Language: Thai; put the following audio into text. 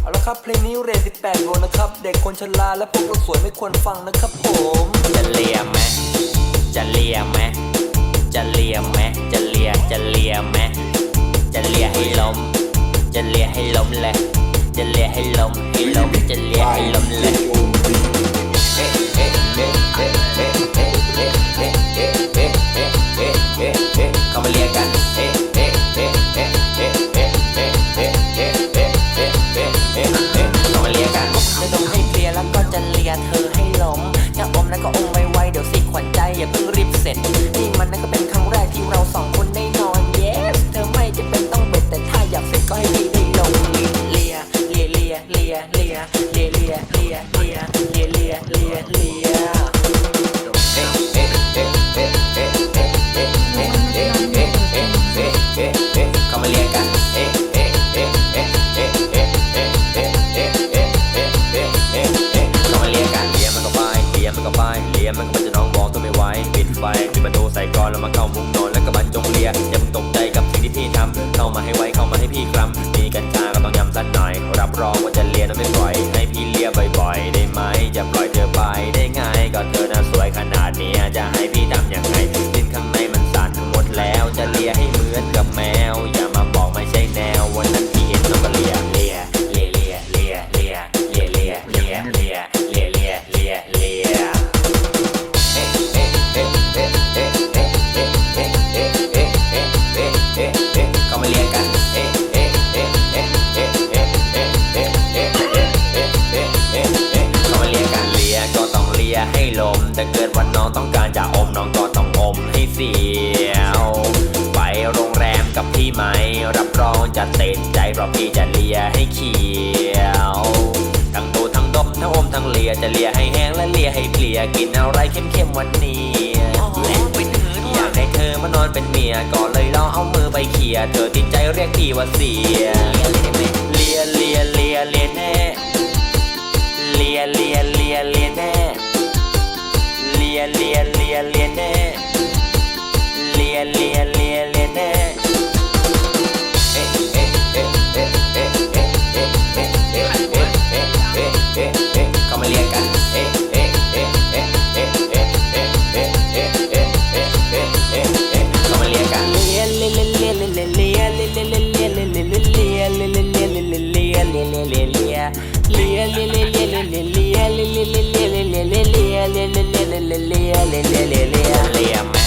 เอาละครับเพลงนี้เรน18โวนะครับ เด็กคนชราและพวกเราสวยไม่ควรฟังนะครับผม จะเลียมไหมจะเลียมไหมจะเลียมไหมจะเลียจะเลียมไหมจะเลียให้ล้ม จะเลียให้ล้มแหละจะเลียให้ล้มให้ล้มจะเลียให้ล้มแหละ ยเลียเลียเลียเลียเลียเลียเข้ามาเลียกันเอ๊ะเอ๊ะเอ๊ะเอ๊ะเอ๊ะเอ๊ะเอ๊ะเอ๊ะเอ๊ะเอ๊ะเอ๊ะเอ๊ะเอ๊ะเอ๊ะเข้ามาเลียกันเลียมันก็ไปเลียมันก็ไปเลียมันก็มันจะน้องบอกตัวไม่ไหวปิดไฟปิดประตูใส่ก่อนแล้วมาเข้ามุมนอนแล้วก็บันจงเลียอย่าเพิ่งตกใจกับสิ่งที่พี่ทำเข้ามาให้ไวเข้ามาให้พี่คลำมีกัญชาก็ต้องยำสักหน่อยรับรองว่าจะ ต้องการจะอมน้องก็ต้องอมให้เสียว ไปโรงแรมกับพี่ไหม รับรองจะเต็มใจเพราะพี่จะเลียให้เขียว ทั้งดูทั้งดมทั้งอมทั้งเลียจะเลียให้แห้งและเลียให้เพลียกินอะไรเข้มๆวันนี้และวิตอยากให้เธอมานอนเป็นเมียก็เลยลองเอามือไปเขี่ยเธอติดใจเรียกพี่ว่าเสีย เลียเลียเลียเลียเลียเลียเลียเลียเลียเลียเลียเลียเลียเลียเลียเลียเลียแม